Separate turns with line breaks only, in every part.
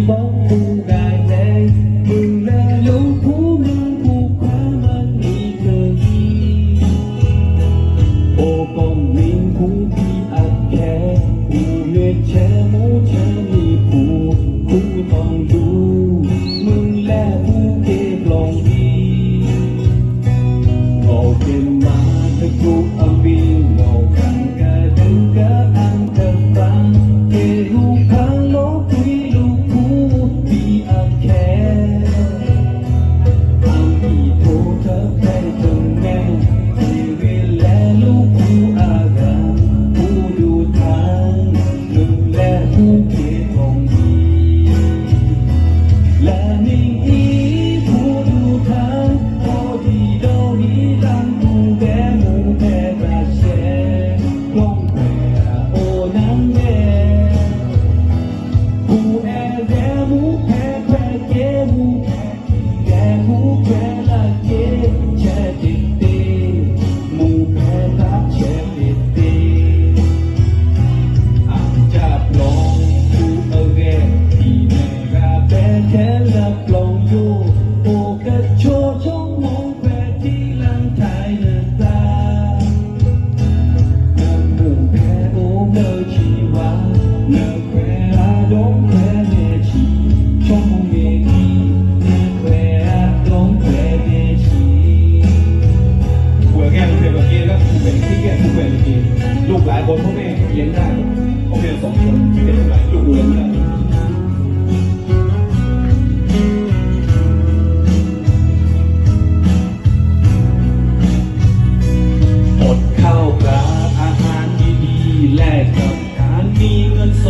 保护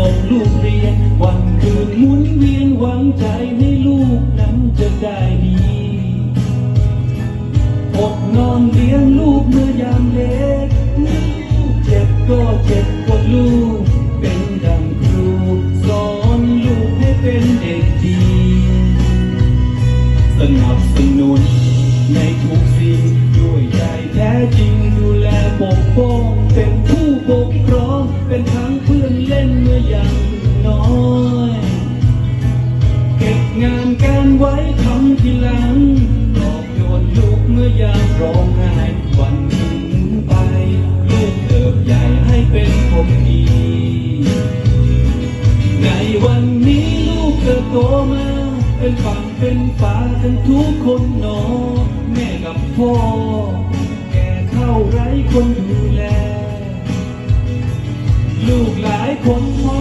ส่งลูก
เรียน วันคืนหมุนเวียนหวังใจให้ลูกนั้นจะได้ดีอดนอนเลี้ยงลูกเมื่อยามเล็กเจ็บก็เจ็บกว่าลูก เป็นดังครูสอนลูกให้เป็นเด็กดีสนับสนุนในทุกสิ่งด้วยใจแท้จริงดูแลปกป้องเป็น งานการไว้ทำทีหลังปลอบโยนลูกเมื่อยามร้องไห้วันหนึ่งไป ลูกเติบใหญ่ให้เป็นคนดี ในวันนี้ลูกเติบโตมา เป็นฝั่งเป็นฝากันทุกคนหนอ แม่กับพ่อ แก่เข้าไรคนดูแล ลูกหลายคนพ่อ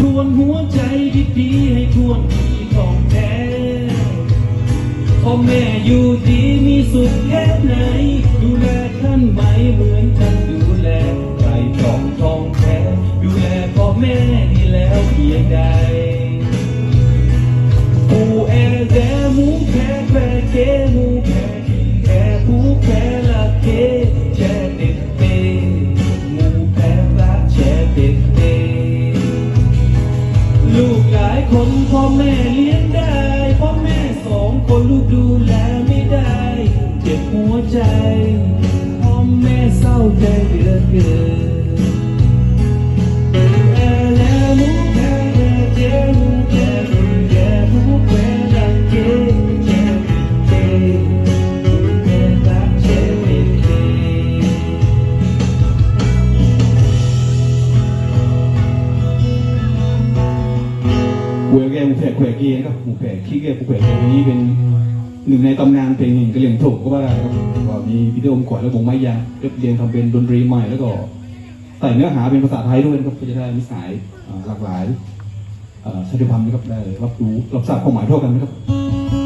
ทวนหัวใจดีๆให้ทวนที่ของแท้พ่อแม่อยู่ดีมีสุขแค่ไหน แม่เลี้ยงได้พ่อแม่สองคนลูกดูแลไม่ได้ เจ็บหัวใจพ่อแม่เศร้าใจเหลือเกิน ล
ขี้แก้หมูแผลแขวกนี้เป็นหนึ่งในตำนานเพลงหนึ่งกระเลียงถูกก็ว่าได้ครับก็มีวิดีโอก่อนแล้ววงไม้ยางเรียบเรียงทำเป็นดนตรีใหม่แล้วก็ใส่เนื้อหาเป็นภาษาไทยด้วยนะครับก็จะได้มิสายหลากหลายอ่อชาติพันธุ์นะครับได้รับรู้รับทราบความหมายเท่ากันนะครับ